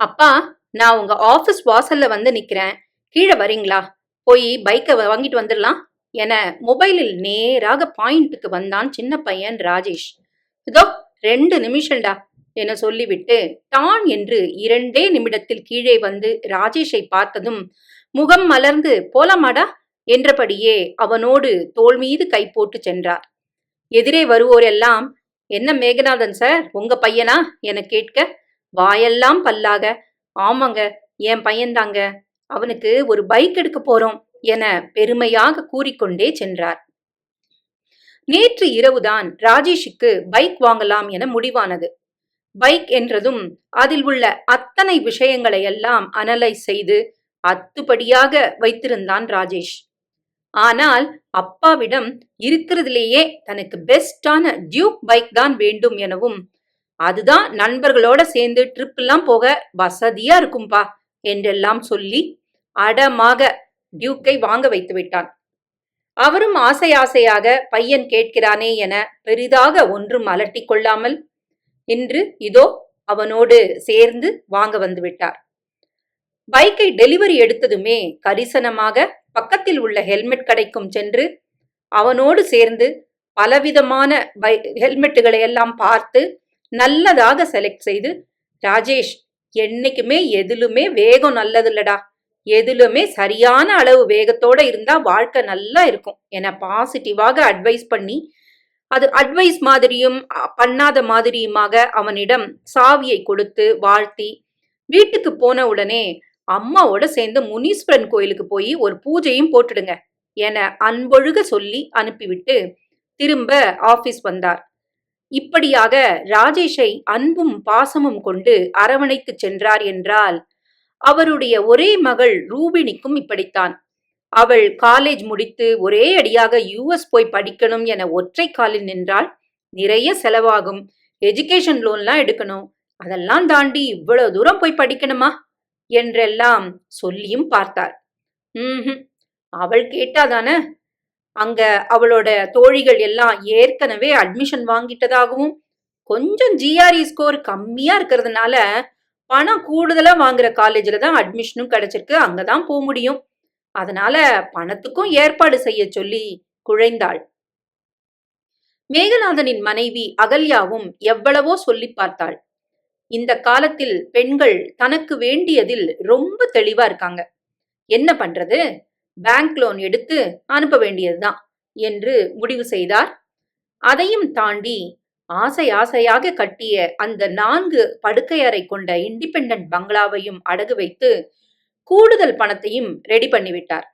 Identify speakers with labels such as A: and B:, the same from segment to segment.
A: அப்பா நான் உங்க ஆபீஸ் வாசல்ல வந்து நிக்கிறேன். கீழே வரீங்களா? போய் பைக்கை வாங்கிட்டு வந்துடலாம். என மொபைலில் நேராக பாயிண்ட்டுக்கு வந்தான் சின்ன பையன் ராஜேஷ். இதோ ரெண்டு நிமிஷம்டா என சொல்லிவிட்டு டான் என்று இரண்டே நிமிடத்தில் கீழே வந்து ராஜேஷை பார்த்ததும் முகம் மலர்ந்து போலாமாடா? என்றபடியே அவனோடு தோள் மீது கை போட்டு சென்றார். எதிரே வருவோரெல்லாம் என்ன மேகநாதன் சார்? உங்க பையனா? என கேட்க வாயெல்லாம் பல்லாக ஆமாங்க என் பையன்தாங்க அவனுக்கு ஒரு பைக் எடுக்க போறோம் என பெருமையாக கூறிக்கொண்டே சென்றார். நேற்று இரவுதான் ராஜேஷுக்கு பைக் வாங்கலாம் என முடிவானது. பைக் என்றதும் அதில் உள்ள அத்தனை விஷயங்களை எல்லாம் அனலைஸ் செய்து அத்துப்படியாக வைத்திருந்தான் ராஜேஷ். ஆனால் அப்பாவிடம் இருக்கிறதுலேயே தனக்கு பெஸ்டான டியூக் பைக் தான் வேண்டும் எனவும் அதுதான் நண்பர்களோட சேர்ந்து ட்ரிப் எல்லாம் போக வசதியா இருக்கும்பா என்றெல்லாம் சொல்லி அடமாக டியூக்கை வாங்க வைத்து விட்டான். அவரும் ஆசை ஆசையாக பையன் கேட்கிறானே என பெரிதாக ஒன்றும் அலட்டி கொள்ளாமல் இன்று இதோ அவனோடு சேர்ந்து வாங்க வந்து விட்டார். பைக்கை டெலிவரி எடுத்ததுமே கரிசனமாக பக்கத்தில் உள்ள ஹெல்மெட் கடைக்கும் சென்று அவனோடு சேர்ந்து பலவிதமான பை ஹெல்மெட்டுகளை எல்லாம் பார்த்து நல்லதாக செலக்ட் செய்து ராஜேஷ் என்னைக்குமே எதிலுமே வேகம் நல்லதில்லடா. எதிலுமே சரியான அளவு வேகத்தோட இருந்தா வாழ்க்கை நல்லா இருக்கும். என பாசிட்டிவாக அட்வைஸ் பண்ணி அது அட்வைஸ் மாதிரியும் பண்ணாத மாதிரியுமாக அவனிடம் சாவியை கொடுத்து வாழ்த்தி வீட்டுக்கு போன உடனே அம்மாவோட சேர்ந்து முனீஸ்வரன் கோயிலுக்கு போய் ஒரு பூஜையும் போட்டுடுங்க என அன்பொழுக சொல்லி அனுப்பிவிட்டு திரும்ப ஆபீஸ் வந்தார். இப்படியாக ராஜேஷை அன்பும் பாசமும் கொண்டு அரவணைத்து சென்றார் என்றால் அவருடைய ஒரே மகள் ரூபினிக்கும் இப்படித்தான். அவள் காலேஜ் முடித்து ஒரே அடியாக யூஎஸ் போய் படிக்கணும் என ஒற்றை காலில் நின்றால் நிறைய செலவாகும். எஜுகேஷன் லோன்லாம் எடுக்கணும். அதெல்லாம் தாண்டி இவ்வளவு தூரம் போய் படிக்கணுமா? என்றெல்லாம் சொல்லியும் பார்த்தார். ம்ஹும். அவள் கேட்டாதானே? அங்க அவளோட தோழிகள் எல்லாம் ஏற்கனவே அட்மிஷன் வாங்கிட்டதாகவும் கொஞ்சம் ஜிஆர்இ ஸ்கோர் கம்மியா இருக்கிறதுனால பணம் கூடுதலா வாங்குற காலேஜ்ல தான் அட்மிஷனும் கிடைச்சிருக்கு. அங்கதான் போக முடியும். அதனால பணத்துக்கும் ஏற்பாடு செய்ய சொல்லி குழைந்தாள். மேகநாதனின் மனைவி அகல்யாவும் எவ்வளவோ சொல்லி பார்த்தாள். இந்த காலத்தில் பெண்கள் தனக்கு வேண்டியதில் ரொம்ப தெளிவா இருக்காங்க. என்ன பண்றது? பேங்க் லோன் எடுத்து அனுப்ப வேண்டியதுதான் என்று முடிவு செய்தார். அதையும் தாண்டி ஆசை ஆசையாக கட்டிய அந்த நான்கு படுக்கையறை கொண்ட இண்டிபெண்டன்ட் பங்களாவையும் அடகு வைத்து கூடுதல் பணத்தையும் ரெடி பண்ணிவிட்டார்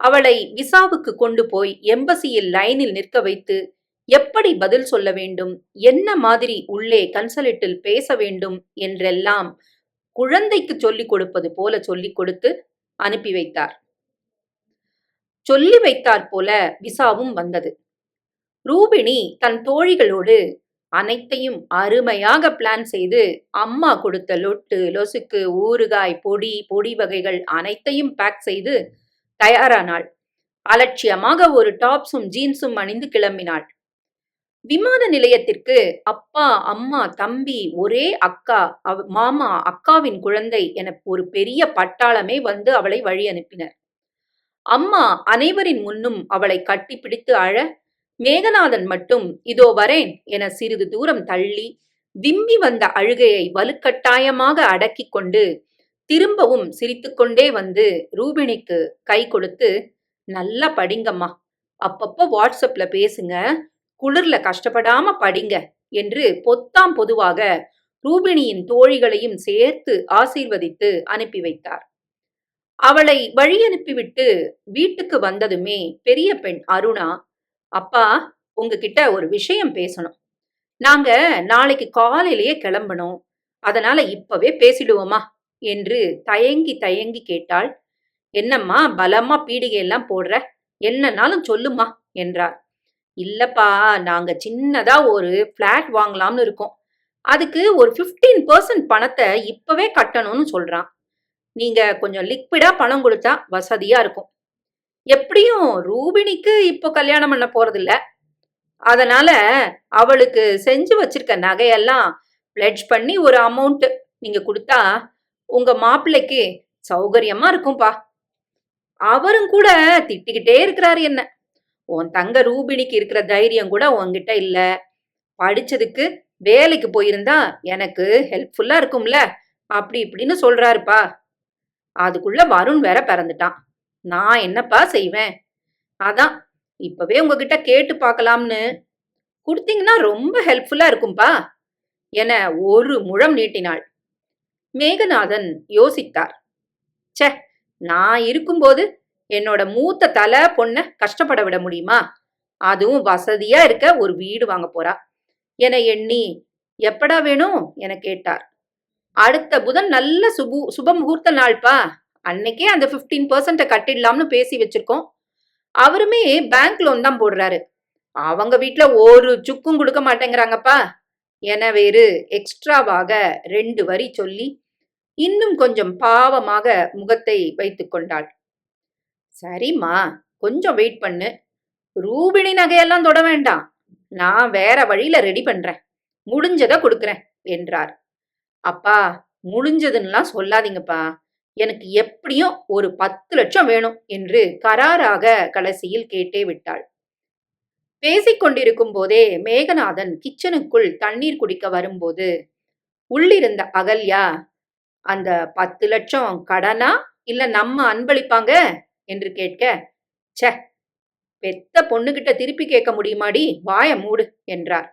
A: அவளை விசாவுக்கு கொண்டு போய் எம்பசியில் லைனில் நிற்க வைத்து எப்படி பதில் சொல்ல வேண்டும் என்ன மாதிரி உள்ளே கன்சல்ட்டில் பேச வேண்டும் என்றெல்லாம் குழந்தைக்கு சொல்லிக் கொடுப்பது போல சொல்லிக் கொடுத்து அனுப்பி வைத்தார். சொல்லி வைத்தாற் போல விசாவும் வந்தது. ரூபிணி தன் தோழிகளோடு அனைத்தையும் அருமையாக பிளான் செய்து அம்மா கொடுத்த லொட்டு லொசுக்கு ஊறுகாய் பொடி பொடி வகைகள் அனைத்தையும் பேக் செய்து தயாரானாள். அலட்சியமாக ஒரு டாப்ஸும் ஜீன்ஸும் அணிந்து கிளம்பினாள். விமான நிலையத்திற்கு அப்பா அம்மா தம்பி ஒரே அக்கா அவ மாமா அக்காவின் குழந்தை என ஒரு பெரிய பட்டாளமே வந்து அவளை வழி அனுப்பினர். அம்மா அனைவரின் முன்னும் அவளை கட்டிப்பிடித்து அழ மேகநாதன் மட்டும் இதோ வரேன் என சிறிது தூரம் தள்ளி விம்மி வந்த அழுகையை வலுக்கட்டாயமாக அடக்கிக் கொண்டு திரும்பவும் சிரித்துக்கொண்டே வந்து ரூபிணிக்கு கை கொடுத்து நல்லா படிங்கம்மா. அப்பப்போ வாட்ஸ்அப்ல பேசுங்க. குளிர்ல கஷ்டப்படாம படிங்க என்று பொத்தாம் பொதுவாக ரூபிணியின் தோழிகளையும் சேர்த்து ஆசீர்வதித்து அனுப்பி வைத்தார். அவளை வழியனுப்பிவிட்டு வீட்டுக்கு வந்ததுமே பெரிய பெண் அருணா அப்பா உங்ககிட்ட ஒரு விஷயம் பேசணும். நாங்க நாளைக்கு காலையிலேயே கிளம்பணும். அதனால இப்பவே பேசிடுவோமா? என்று தயங்கி தயங்கி கேட்டாள். என்னம்மா பலமா பீடிகை எல்லாம் போடுற? என்னன்னாலும் சொல்லுமா? என்றார். இல்லப்பா நாங்க சின்னதா ஒரு பிளாட் வாங்கலாம்னு இருக்கோம். அதுக்கு ஒரு 15% பர்சன்ட் பணத்தை இப்பவே கட்டணும்னு சொல்றான். நீங்க கொஞ்சம் லிக்விடா பணம் கொடுத்தா வசதியா இருக்கும். எப்படியும் ரூபினிக்கு இப்போ கல்யாணம் பண்ண போறதில்ல. அதனால அவளுக்கு செஞ்சு வச்சிருக்க நகையெல்லாம் பிளட்ஜ் பண்ணி ஒரு அமௌண்ட் நீங்க கொடுத்தா உங்க மாப்பிள்ளைக்கு சௌகரியமா இருக்கும்பா. அவரும் கூட திட்டிக்கிட்டே இருக்கிறாரு என்ன. உன் தங்க ரூபினிக்கு இருக்கிற தைரியம் கூட உன்கிட்ட இல்ல. படிச்சதுக்கு வேலைக்கு போயிருந்தா எனக்கு ஹெல்ப்ஃபுல்லா இருக்கும்ல. அப்படி இப்படின்னு சொல்றாருப்பா. அதுக்குள்ள வருண் வேற பிறந்துட்டான். நான் என்னப்பா செய்வேன்? அதான் இப்பவே உங்ககிட்ட கேட்டு பார்க்கலாம்னு. கொடுத்தீங்கன்னா ரொம்ப ஹெல்ப்ஃபுல்லா இருக்கும்பா என ஒரு முழம் நீட்டினாள். மேகநாதன் யோசித்தார். சே நான் இருக்கும்போது என்னோட மூத்த தலை பொண்ண கஷ்டப்பட விட முடியுமா? அதுவும் வசதியா இருக்க ஒரு வீடு வாங்க போறா என எண்ணி எப்படா வேணும்? என கேட்டார். அடுத்த புதன் நல்ல சுபு சுப முகூர்த்த நாள்ப்பா. அன்னைக்கே அந்த 15% பர்சன்ட கட்டிடலாம்னு பேசி வச்சிருக்கோம். அவருமே பேங்க் லோன் தான் போடுறாரு. அவங்க வீட்டுல ஒரு சுக்கும் கொடுக்க மாட்டேங்கிறாங்கப்பா. என வேறு எக்ஸ்ட்ராவாக ரெண்டு வரி சொல்லி இன்னும் கொஞ்சம் பாவமாக முகத்தை வைத்து கொண்டாள். சரிம்மா கொஞ்சம் வெயிட் பண்ணு. ரூபிணி நகையெல்லாம் தொட வேண்டாம். நான் வேற வழியில ரெடி பண்றேன். முடிஞ்சதை கொடுக்குறேன் என்றார். அப்பா முடிஞ்சதுன்னெலாம் சொல்லாதீங்கப்பா. எனக்கு எப்படியும் ஒரு பத்து லட்சம் வேணும் என்று கராராக கடைசியில் கேட்டே விட்டாள். பேசிக்கொண்டிருக்கும் போதே மேகநாதன் கிச்சனுக்குள் தண்ணீர் குடிக்க வரும்போது உள்ளிருந்த அகல்யா அந்த பத்து லட்சம் கடனா? இல்ல நம்ம அன்பளிப்பாங்க? என்று கேட்க ச பெத்த பொண்ணுகிட்ட திருப்பி கேட்க முடியுமாடி? வாய மூடு என்றார்.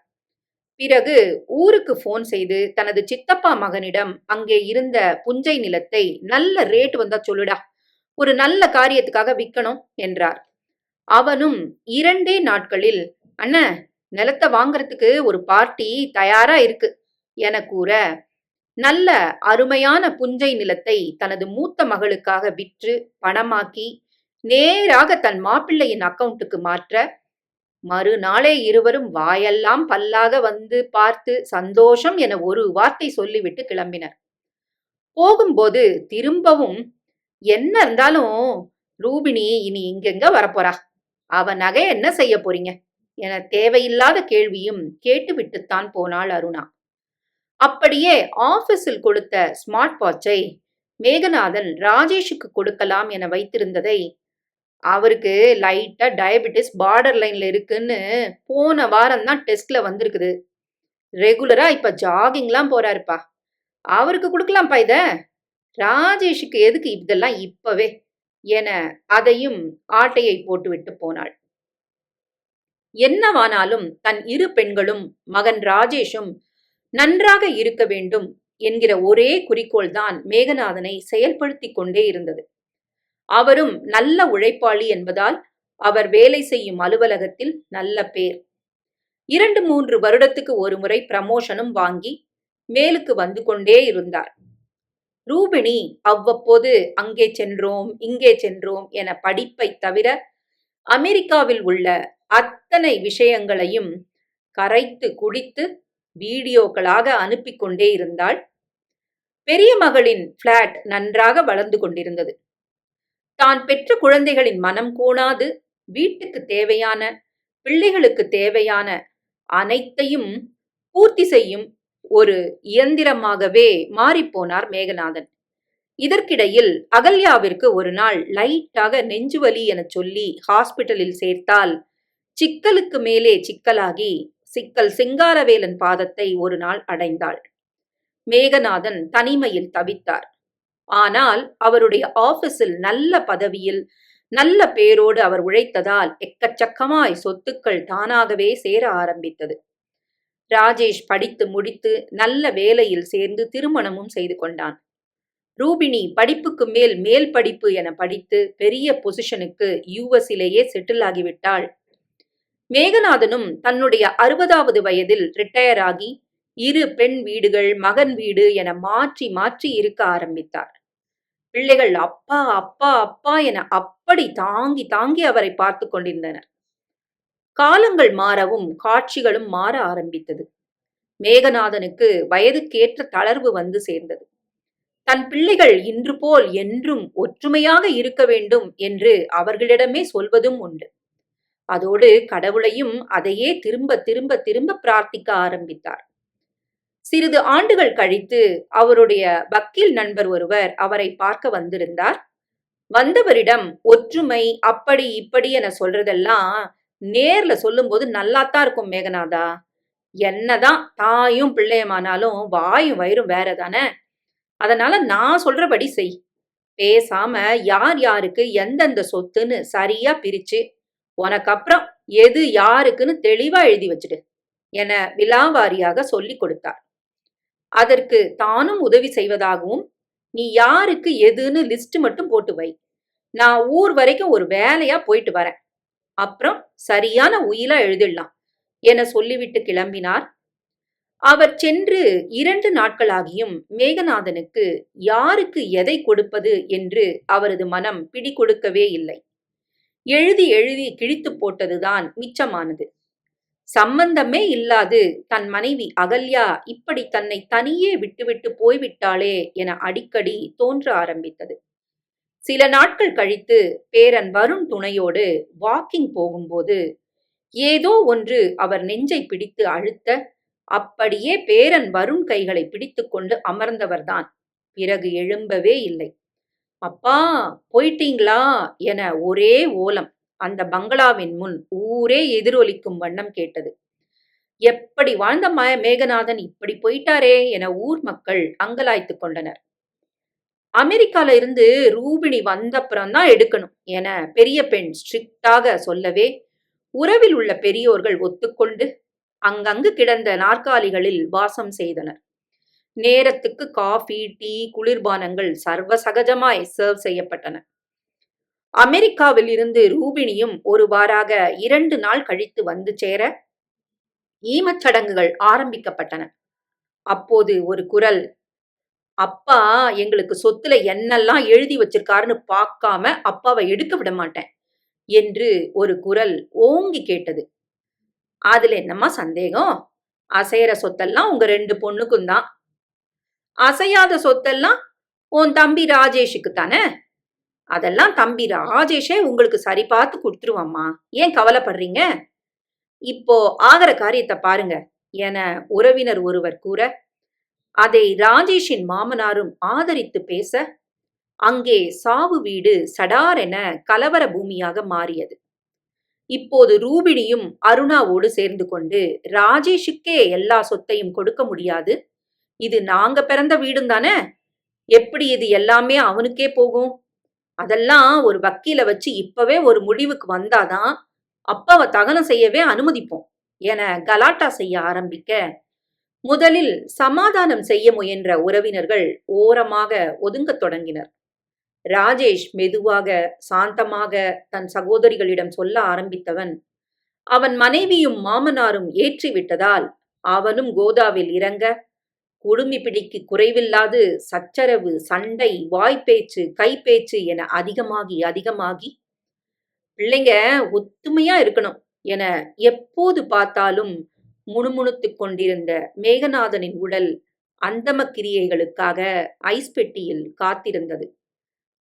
A: பிறகு ஊருக்கு போன் செய்து தனது சித்தப்பா மகனிடம் அங்கே இருந்த புஞ்சை நிலத்தை நல்ல ரேட் வந்தா சொல்லுடா ஒரு நல்ல காரியத்துக்காக விற்கணும் என்றார். அவனும் இரண்டே நாட்களில் அண்ண நிலத்தை வாங்கறதுக்கு ஒரு பார்ட்டி தயாரா இருக்கு என கூற நல்ல அருமையான புஞ்சை நிலத்தை தனது மூத்த மகளுக்காக விற்று பணமாக்கி நேராக தன் மாப்பிள்ளையின் அக்கவுண்ட்டுக்கு மாற்ற மறுநாளே இருவரும் வாயெல்லாம் பல்லாக வந்து பார்த்து சந்தோஷம் என ஒரு வார்த்தை சொல்லிவிட்டு கிளம்பினர். போகும்போது திரும்பவும் என்ன இருந்தாலும் ரூபிணி இனி இங்கெங்க வரப்போறா? அவ நகை என்ன செய்ய போறீங்க? என தேவையில்லாத கேள்வியும் கேட்டுவிட்டுத்தான் போனாள் அருணா. அப்படியே ஆபீஸில் கொடுத்த ஸ்மார்ட் வாட்சை மேகநாதன் ராஜேஷுக்கு கொடுக்கலாம் என வைத்திருந்ததை அவருக்கு லைட்டா டயபெட்டிஸ் பார்டர் லைன்ல இருக்குன்னு போன வாரம் தான் டெஸ்ட்ல வந்திருக்குது. ரெகுலரா இப்ப ஜாகிங்லாம் போறாருப்பா. அவருக்கு கொடுக்கலாம்ப்பா இத. ராஜேஷுக்கு எதுக்கு இதெல்லாம் இப்பவே? என அதையும் ஆட்டையை போட்டுவிட்டு போனாள். என்னவானாலும் தன் இரு பெண்களும் மகன் ராஜேஷும் நன்றாக இருக்க வேண்டும் என்கிற ஒரே குறிக்கோள்தான் மேகநாதனை செயல்படுத்திக் கொண்டே இருந்தது. அவரும் நல்ல உழைப்பாளி என்பதால் அவர் வேலை செய்யும் அலுவலகத்தில் நல்ல பேர். இரண்டு மூன்று வருடத்துக்கு ஒரு முறை பிரமோஷனும் வாங்கி மேலுக்கு வந்து கொண்டே இருந்தார். ரூபிணி அவ்வப்போது அங்கே சென்றோம் இங்கே சென்றோம் என படிப்பை தவிர அமெரிக்காவில் உள்ள அத்தனை விஷயங்களையும் கரைத்து குடித்து வீடியோக்களாக அனுப்பி கொண்டே இருந்தாள். பெரிய மகளின் பிளாட் நன்றாக வளர்ந்து கொண்டிருந்தது. தான் பெற்ற குழந்தைகளின் மனம் கோணாது வீட்டுக்கு தேவையான பிள்ளைகளுக்கு தேவையான அனைத்தையும் பூர்த்தி செய்யும் ஒரு இயந்திரமாகவே மாறிப்போனார் மேகநாதன். இதற்கிடையில் அகல்யாவிற்கு ஒரு நாள் லைட்டாக நெஞ்சுவலி என சொல்லி ஹாஸ்பிட்டலில் சேர்த்தால் சிக்கலுக்கு மேலே சிக்கலாகி சிக்கல் சிங்காரவேலன் பாதத்தை ஒரு நாள் அடைந்தாள். மேகநாதன் தனிமையில் தவித்தார். ஆனால் அவருடைய ஆபீஸில் நல்ல பதவியில் நல்ல பேரோடு அவர் உழைத்ததால் எக்கச்சக்கமாய் சொத்துக்கள் தானாகவே சேர ஆரம்பித்தது. ராஜேஷ் படித்து முடித்து நல்ல வேலையில் சேர்ந்து திருமணமும் செய்து கொண்டான். ரூபிணி படிப்புக்கு மேல் மேல் படிப்பு என படித்து பெரிய பொசிஷனுக்கு யூஎஸிலேயே செட்டில் ஆகிவிட்டாள். மேகநாதனும் தன்னுடைய அறுபதாவது வயதில் ரிட்டையர் ஆகி இரு பெண் வீடுகள் மகன் வீடு என மாற்றி மாற்றி இருக்க ஆரம்பித்தார். பிள்ளைகள் அப்பா அப்பா அப்பா என அப்படி தாங்கி தாங்கி அவரை பார்த்து கொண்டிருந்தனர் காலங்கள் மாறவும் காட்சிகளும் மாற ஆரம்பித்தது. மேகநாதனுக்கு வயதுக்கேற்ற தளர்வு வந்து சேர்ந்தது. தன் பிள்ளைகள் இன்று போல் என்றும் ஒற்றுமையாக இருக்க வேண்டும் என்று அவர்களிடமே சொல்வதும் உண்டு. அதோடு கடவுளையும் அதையே திரும்ப திரும்ப திரும்ப பிரார்த்திக்க ஆரம்பித்தார். சிறிது ஆண்டுகள் கழித்து அவருடைய வக்கீல் நண்பர் ஒருவர் அவரை பார்க்க வந்திருந்தார். வந்தவரிடம் ஒற்றுமை அப்படி இப்படி என சொல்றதெல்லாம் நேர்ல சொல்லும்போது நல்லாத்தான் இருக்கும் மேகநாதா. என்னதான் தாயும் பிள்ளையமானாலும் வாயும் வயிறும் வேற தானே அதனால நான் சொல்றபடி செய். பேசாம யார் யாருக்கு எந்தெந்த சொத்துன்னு சரியா பிரிச்சு உனக்கு அப்புறம் எது யாருக்குன்னு தெளிவா எழுதி வச்சுடு என விலாவாரியாக சொல்லிக் கொடுத்தார். அதற்கு தானும் உதவி செய்வதாகவும் நீ யாருக்கு எதுன்னு லிஸ்ட் மட்டும் போட்டு வை. நான் ஊர் வரைக்கும் ஒரு வேலையா போயிட்டு வரேன். அப்புறம் சரியான உயிலா எழுதிடலாம் என சொல்லிவிட்டு கிளம்பினார். அவர் சென்று இரண்டு நாட்களாகியும் மேகநாதனுக்கு யாருக்கு எதை கொடுப்பது என்று அவரது மனம் பிடி கொடுக்கவே இல்லை. எழுதி எழுதி கிழித்து போட்டதுதான் மிச்சமானது. சம்பந்தமே இல்லாது தன் மனைவி அகல்யா இப்படி தன்னை தனியே விட்டுவிட்டு போய்விட்டாளே என அடிக்கடி தோன்ற ஆரம்பித்தது. சில நாட்கள் கழித்து பேரன் வருண் துணையோடு வாக்கிங் போகும்போது ஏதோ ஒன்று அவர் நெஞ்சை பிடித்து அழுத்த அப்படியே பேரன் வருண் கைகளை பிடித்துக்கொண்டு அமர்ந்தவர்தான். பிறகு எழும்பவே இல்லை. அப்பா போயிட்டீங்களா? என ஒரே ஓலம் அந்த பங்களாவின் முன் ஊரே எதிரொலிக்கும் வண்ணம் கேட்டது. எப்படி வாழ்ந்த ம மேகநாதன் இப்படி போயிட்டாரே என ஊர் மக்கள் அங்கலாய்த்து கொண்டனர். அமெரிக்கால இருந்து ரூபிணி வந்தப்புறம் தான் எடுக்கணும் என பெரிய பெண் ஸ்ட்ரிக்டாக சொல்லவே உறவில் உள்ள பெரியோர்கள் ஒத்துக்கொண்டு அங்கங்கு கிடந்த நாற்காலிகளில் வாசம் செய்தனர். நேரத்துக்கு காஃபி டீ குளிர்பானங்கள் சர்வ சகஜமாய் சர்வ் செய்யப்பட்டன. அமெரிக்காவில் இருந்து ரூபினியும் ஒருவாறாக இரண்டு நாள் கழித்து வந்து சேர ஈமச்சடங்குகள் ஆரம்பிக்கப்பட்டன. அப்போது ஒரு குரல் அப்பா எங்களுக்கு சொத்துல என்னெல்லாம் எழுதி வச்சிருக்காருன்னு பார்க்காம அப்பாவை எடுக்க விட மாட்டேன் என்று ஒரு குரல் ஓங்கி கேட்டது. அதுல என்னம்மா சந்தேகம்? அசையற சொத்தெல்லாம் உங்க ரெண்டு பொண்ணுக்கும் தான். அசையாத சொத்தெல்லாம் உன் தம்பி ராஜேஷுக்கு தானே? அதெல்லாம் தம்பி ராஜேஷே உங்களுக்கு சரி பார்த்து கொடுத்துருவாம்மா. ஏன் கவலைப்படுறீங்க? இப்போ ஆகிற காரியத்தை பாருங்க என உறவினர் ஒருவர் கூற அதை ராஜேஷின் மாமனாரும் ஆதரித்து பேச அங்கே சாவு வீடு சடார் என கலவர பூமியாக மாறியது. இப்போது ரூபிணியும் அருணாவோடு சேர்ந்து கொண்டு ராஜேஷுக்கே எல்லா சொத்தையும் கொடுக்க முடியாது. இது நாங்க பிறந்த வீடும் தானே எப்படி இது எல்லாமே அவனுக்கே போகும்? அதெல்லாம் ஒரு வக்கீல வச்சு இப்பவே ஒரு முடிவுக்கு வந்தாதான் அப்பாவை தகனம் செய்யவே அனுமதிப்போம். என கலாட்டா செய்ய ஆரம்பிக்க முதலில் சமாதானம் செய்ய முயன்ற உறவினர்கள் ஓரமாக ஒதுங்கத் தொடங்கினர். ராஜேஷ் மெதுவாக சாந்தமாக தன் சகோதரிகளிடம் சொல்ல ஆரம்பித்தவன் அவன் மனைவியும் மாமனாரும் ஏற்றிவிட்டதால் அவனும் கோதாவில் இறங்க குடுமி பிடிக்கு குறைவில்லாது சச்சரவு சண்டை வாய்ப்பேச்சு கைப்பேச்சு என அதிகமாகி அதிகமாகி பிள்ளைங்க ஒத்துமையா இருக்கணும் என எப்போது பார்த்தாலும் முணுமுணுத்துக் கொண்டிருந்த மேகநாதனின் உடல் அந்தம கிரியைகளுக்காக ஐஸ் பெட்டியில் காத்திருந்தது.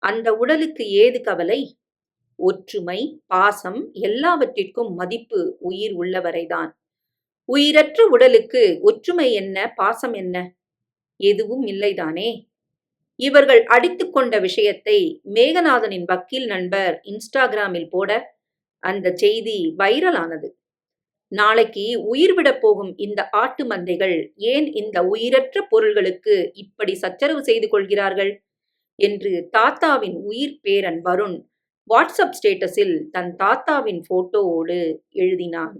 A: அந்த உடலுக்கு ஏது கவலை? ஒற்றுமை பாசம் எல்லாவற்றிற்கும் மதிப்பு உயிர் உள்ளவரைதான். உயிரற்ற உடலுக்கு ஒற்றுமை என்ன பாசம் என்ன? எதுவும் இல்லைதானே? இவர்கள் அடித்துக்கொண்ட விஷயத்தை மேகநாதனின் வக்கீல் நண்பர் இன்ஸ்டாகிராமில் போட அந்த செய்தி வைரலானது. நாளைக்கு உயிர் விடப் போகும் இந்த ஆட்டு மந்தைகள் ஏன் இந்த உயிரற்ற பொருள்களுக்கு இப்படி சச்சரவு செய்து கொள்கிறார்கள்? என்று தாத்தாவின் உயிர் பேரன் வருண் வாட்ஸ்அப் ஸ்டேட்டஸில் தன் தாத்தாவின் போட்டோவோடு எழுதினான்.